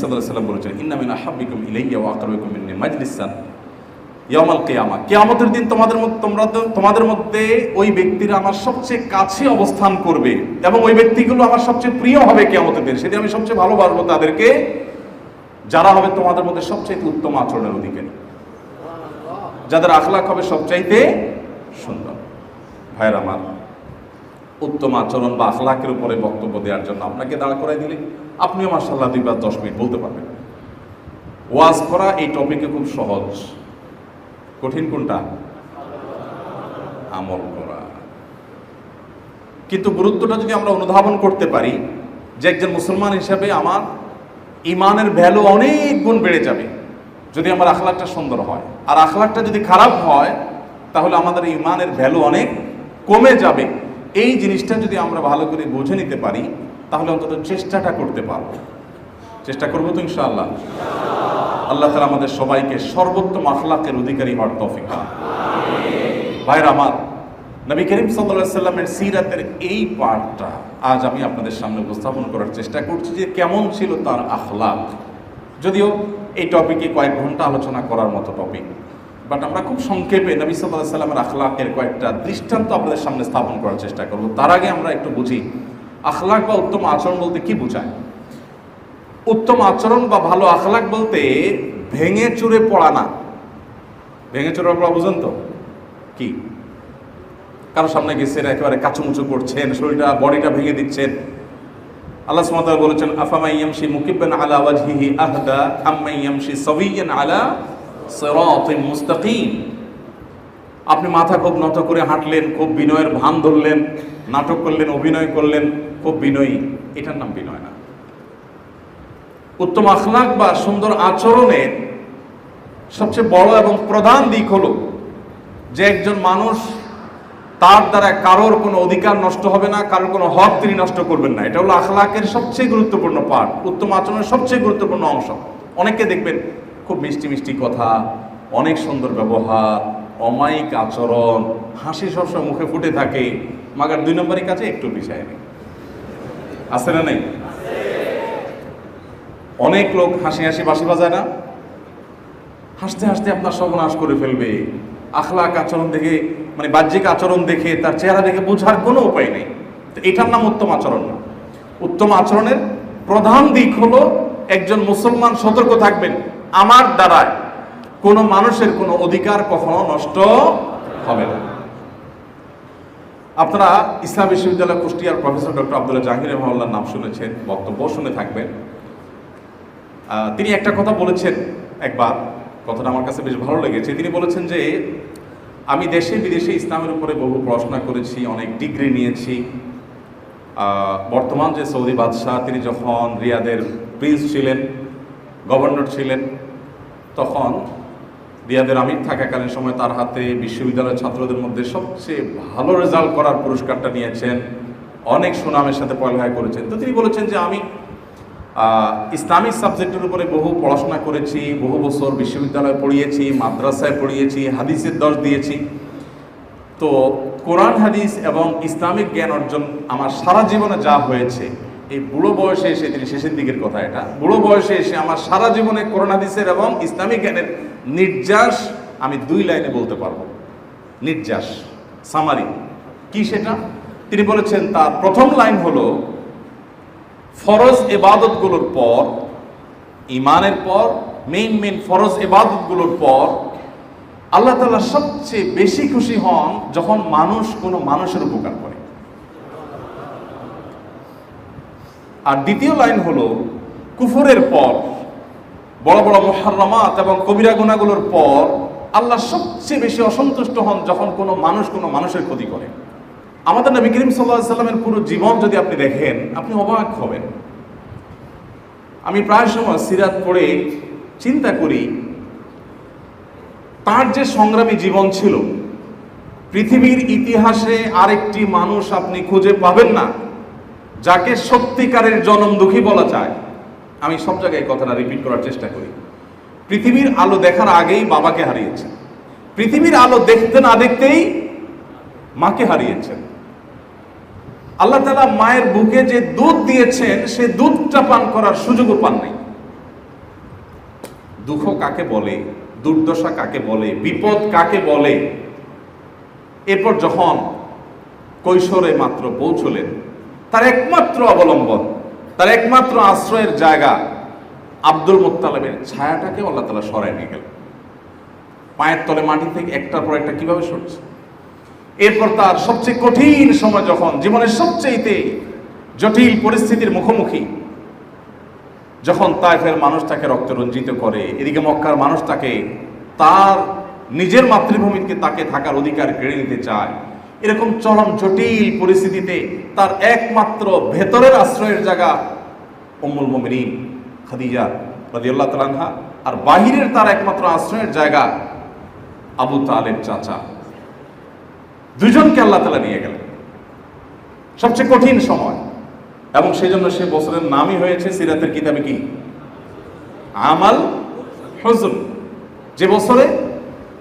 সাল্লাম বলেছেন ইন্নামিন ইলাইয়া মাজলিসান। ইয়াউমাল কিয়ামা, কিয়ামতের দিন তোমাদের মধ্যে, তোমরা তোমাদের মধ্যে ওই ব্যক্তিরা আমার সবচেয়ে কাছে অবস্থান করবে এবং ওই ব্যক্তিগুলো আমার সবচেয়ে প্রিয় হবে কিয়ামতের দিন। সেদিন আমি সবচেয়ে ভালোবাসবো তাদেরকে, যারা হবে তোমাদের মধ্যে সবচেয়ে উত্তম আচরণের অধিকারী। যাদের আখলাখ হবে সবচাইতে সুন্দর। ভাইয়ের আমার উত্তম আচরণ বা আখলাকের উপরে বক্তব্য দেওয়ার জন্য আপনাকে দাঁড় করাই দিলে আপনিও মার্শাল্লাহ দুই বা দশ মিনিট বলতে পারবেন। ওয়াজ করা এই টপিকে খুব সহজ। কঠিন কোনটা? আমল করা। কিন্তু গুরুত্বটা যদি আমরা অনুধাবন করতে পারি, যে একজন মুসলমান হিসাবে আমার ইমানের ভ্যালু অনেক গুণ বেড়ে যাবে, যদি আমার আখলাকটা সুন্দর হয়। আর আখলাকটা যদি খারাপ হয়, তাহলে আমাদের ইমানের ভ্যালু অনেক কমে যাবে। এই জিনিসটা যদি আমরা ভালো করে বুঝে নিতে পারি, তাহলে অন্তত চেষ্টাটা করতে পারব। চেষ্টা করব তো ইনশাআল্লাহ। আল্লাহ তালা আমাদের সবাইকে সর্বোত্তম আখলাকের অধিকারী হওয়ার তৌফিক। ভাইরা আমার, নবী করিম সাল্লামের সিরাতের এই পার্টটা আজ আমি আপনাদের সামনে উপস্থাপন করার চেষ্টা করছি যে কেমন ছিল তার আখলাক। যদিও এই টপিকে কয়েক ঘণ্টা আলোচনা করার মতো টপিক বাট আমরা খুব সংক্ষেপে নবী সাল্লাল্লাহু সাল্লামের আখলাকের কয়েকটা দৃষ্টান্ত আপনাদের সামনে স্থাপন করার চেষ্টা করব। তার আগে আমরা একটু বুঝি, আখলাক বা উত্তম আচরণ বলতে কি বোঝায়? উত্তম আচরণ বা ভালো আখলাক বলতে ভেঙে চুরে পড়া না। ভেঙে চুরে পড়া বুঝেন তো? কি? কারও সামনে গেছেন, একেবারে কাচুমুচু করছেন, শরীরটা, বডিটা ভেঙে দিচ্ছেন। আল্লাহ সুবহানাহু বলেছেন আফামাই ইয়ামশি মুকিব্বান আলা ওয়াজহিহি আহদা আম্মাই ইয়ামশি সাবিয়ান আলা মুস্তাকিম। আপনি মাথা খুব নত করে হাঁটলেন, খুব বিনয়ের ভান ধরলেন, নাটক করলেন, অভিনয় করলেন, খুব বিনয়ী। এটার নাম বিনয় না। উত্তম আখলাক বা সুন্দর আচরণের সবচেয়ে বড় এবং প্রধান দিক হলো যে একজন মানুষ তার দ্বারা কারোর কোনো অধিকার নষ্ট হবে না, কারোর কোনো হক তিনি নষ্ট করবেন না। এটা হলো আখলাকের সবচেয়ে গুরুত্বপূর্ণ পার্ট উত্তম আচরণের সবচেয়ে গুরুত্বপূর্ণ অংশ। অনেককে দেখবেন খুব মিষ্টি মিষ্টি কথা, অনেক সুন্দর ব্যবহার, অমায়িক আচরণ, হাসি সবসময় মুখে ফুটে থাকে, মাগার দুই নম্বরের কাছে একটু বিষয় নেই। আছে না নেই? অনেক লোক হাসি হাসি বাসি বাজায় না? হাসতে হাসতে আপনার সর্বনাশ করে ফেলবে। আখলাক আচরণ দেখে মানে বাহ্যিক আচরণ দেখে, তার চেহারা দেখে বোঝার কোনো উপায় নেই। তো এটার নাম উত্তম আচরণ না। উত্তম আচরণের প্রধান দিক হলো একজন মুসলমান সতর্ক থাকবেন। আমার দ্বারায় কোনো মানুষের কোনো অধিকার কখনো নষ্ট হবে না। আপনারা ইসলাম বিশ্ববিদ্যালয় কুষ্টিয়ার প্রফেসর ডক্টর আব্দুল্লাহ জাহির রহমাল্লার নাম শুনেছেন, বক্তব্য শুনে থাকবেন। তিনি একটা কথা বলেছেন একবার, কথাটা আমার কাছে বেশ ভালো লেগেছে। তিনি বলেছেন যে, আমি দেশে বিদেশে ইসলামের উপরে বহু পড়াশোনা করেছি, অনেক ডিগ্রি নিয়েছি। বর্তমান যে সৌদি বাদশাহ, তিনি যখন রিয়াদের প্রিন্স ছিলেন, গভর্নর ছিলেন তখন রিয়াদের আমির থাকাকালীন সময় তার হাতে বিশ্ববিদ্যালয়ের ছাত্রদের মধ্যে সবচেয়ে ভালো রেজাল্ট করার পুরস্কারটা নিয়েছেন। অনেক সুনামের সাথে পড়ালেখা করেছেন। তো তিনি বলেছেন যে আমি ইসলামিক সাবজেক্টের উপরে বহু পড়াশোনা করেছি, বহু বছর বিশ্ববিদ্যালয়ে পড়িয়েছি, মাদ্রাসায় পড়িয়েছি, হাদিসের দশ দিয়েছি। তো কোরআন, হাদিস এবং ইসলামিক জ্ঞান অর্জন আমার সারা জীবনে যা হয়েছে এই বুড়ো বয়সে এসে তিনি শেষের দিকের কথা এটা। বুড়ো বয়সে এসে আমার সারা জীবনে করোনা হাদিসের এবং ইসলামিক জ্ঞানের নির্যাস আমি দুই লাইনে বলতে পারব। নির্যাস সামারি কি সেটা? তিনি বলেছেন, তার প্রথম লাইন হলো, ফরজ এবাদতগুলোর পর ইমানের পর মেইন মেইন ফরজ এবাদতগুলোর পর, আল্লাহ তাআলা সবচেয়ে বেশি খুশি হন যখন মানুষ কোনো মানুষের উপকার করে। আর দ্বিতীয় লাইন হলো, কুফরের পর, বড় বড় মোহারমাত এবং কবিরা গুণাগুলোর পর আল্লাহ সবচেয়ে বেশি অসন্তুষ্ট হন যখন কোনো মানুষ কোনো মানুষের ক্ষতি করে। আমাদের নবী করিম সাল্লাহ সাল্লামের পুরো জীবন যদি আপনি দেখেন, আপনি অবাক হবেন। আমি প্রায় সময় সিরাত পড়ে চিন্তা করি, তার যে সংগ্রামী জীবন ছিল, পৃথিবীর ইতিহাসে আরেকটি মানুষ আপনি খুঁজে পাবেন না। যাকে সত্যিকারের জনম দুঃখী বলা যায়, আমি সব জায়গায় কথাটা রিপিট করার চেষ্টা করি। পৃথিবীর আলো দেখার আগেই বাবাকে হারিয়েছেন পৃথিবীর আলো দেখতে না দেখতেই মাকে হারিয়েছেন। আল্লাহ তালা মায়ের বুকে যে দুধ দিয়েছেন, সে দুধটা পান করার সুযোগও পান নাই। দুঃখ কাকে বলে, দুর্দশা কাকে বলে, বিপদ কাকে বলে? এরপর যখন কৈশোরে মাত্র পৌঁছলেন তার একমাত্র অবলম্বন, তার একমাত্র আশ্রয়ের জায়গা আব্দুল মোত্তালেবের ছায়াটাকে আল্লাহ তালা সরাই নিয়ে গেল পায়ের তলে মাটি থেকে একটার পর একটা কীভাবে সরছে? এরপর তার সবচেয়ে কঠিন সময় যখন, জীবনের সবচেয়েতে জটিল পরিস্থিতির মুখোমুখি, যখন তাইফের মানুষ তাকে রক্ত রঞ্জিত করে, এদিকে মক্কার মানুষ তাকে তার নিজের মাতৃভূমিকে তাকে থাকার অধিকার কেড়ে নিতে চায় এরকম চরম জটিল পরিস্থিতিতে তার একমাত্র ভেতরের আশ্রয়ের জায়গা উম্মুল মোমিনিন খাদিজা রাদিয়াল্লাহু তাআলা আনহা। আর বাহিরের তার একমাত্র আশ্রয়ের জায়গা আবু তালেব চাচা। দুজনকে আল্লাহ তালা নিয়ে গেলেন। সবচেয়ে কঠিন সময়। এবং সেই জন্য সে বছরের নামই হয়েছে সিরাতের কিতাবে কি? আমাল হজুন যে বছরে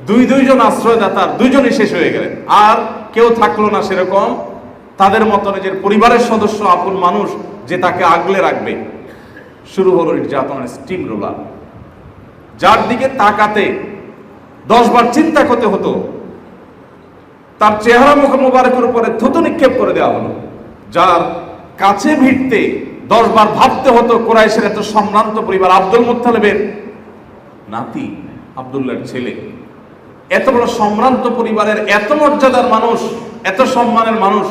দুই দুইজন আশ্রয়দাতার দুইজনই শেষ হয়ে গেলেন। আর কেউ থাকল না সেরকম, তাদের মতো নিজের পরিবারের সদস্য, আপন মানুষ যে তাকে আগলে রাখবে। শুরু হলো নির্যাতনের স্টিম রোলার যার দিকে তাকাতে দশবার চিন্তা করতে হতো, তার চেহারা মুখ মোবারকের উপরে থুতু নিক্ষেপ করে দেওয়া হলো। যার কাছে ভিড়তে দশবার ভাবতে হতো, কোরাইশের এত সম্ভ্রান্ত পরিবার, আব্দুল মুত্তালেবের নাতি, আব্দুল্লাহর ছেলে। এত বড় সম্ভ্রান্ত পরিবারের এত মর্যাদার মানুষ, এত সম্মানের মানুষ।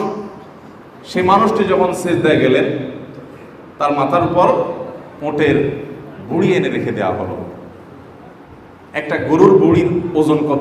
সেই মানুষটি যখন সেজদায় গেলেন, তার মাথার উপর মোটের বুড়ি এনে রেখে দেওয়া হলো। একটা গরুর বুড়ির ওজন কত